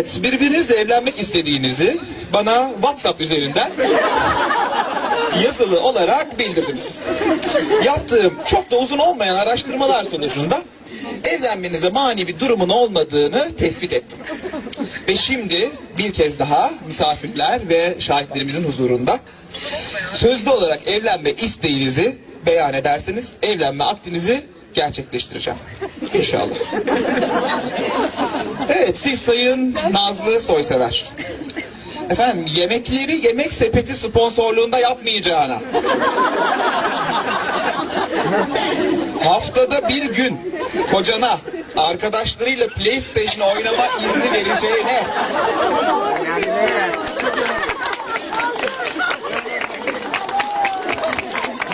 Evet, birbirinizle evlenmek istediğinizi bana WhatsApp üzerinden yazılı olarak bildirdiniz. Yaptığım çok da uzun olmayan araştırmalar sonucunda evlenmenize mani bir durumun olmadığını tespit ettim. Ve şimdi bir kez daha misafirler ve şahitlerimizin huzurunda sözlü olarak evlenme isteğinizi beyan ederseniz evlenme akdinizi gerçekleştireceğim. İnşallah. Evet siz sayın Nazlı Soysever. Efendim yemekleri yemek sepeti sponsorluğunda yapmayacağına. Haftada bir gün kocana arkadaşlarıyla PlayStation oynama izni vereceğine.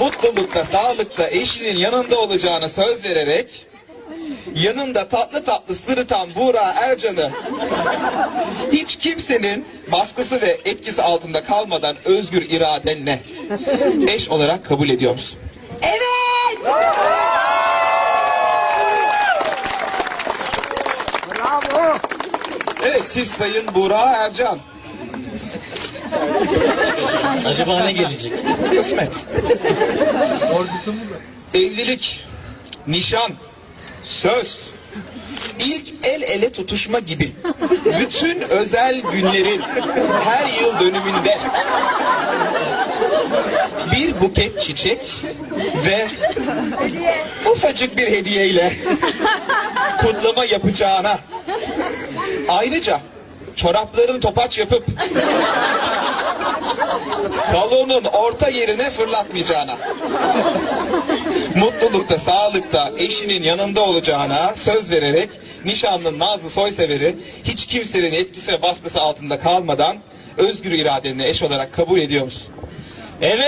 Mutlulukta, sağlıkta eşinin yanında olacağına söz vererek yanında tatlı tatlı sırıtan Buğra Ercan'ı hiç kimsenin baskısı ve etkisi altında kalmadan özgür iradenle eş olarak kabul ediyor musun? Evet. Evet siz Sayın Buğra Ercan. Acaba ne gelecek? Kısmet. Evlilik, nişan, söz, ilk el ele tutuşma gibi. Bütün özel günlerin her yıl dönümünde bir buket çiçek ve ufacık bir hediyeyle kutlama yapacağına. Ayrıca çoraplarını topaç yapıp salonun orta yerine fırlatmayacağına, mutlulukta, sağlıkta eşinin yanında olacağına söz vererek nişanlının Nazlı Soysever'i hiç kimsenin etkisi ve baskısı altında kalmadan özgür iradenle eş olarak kabul ediyor musun? Evet.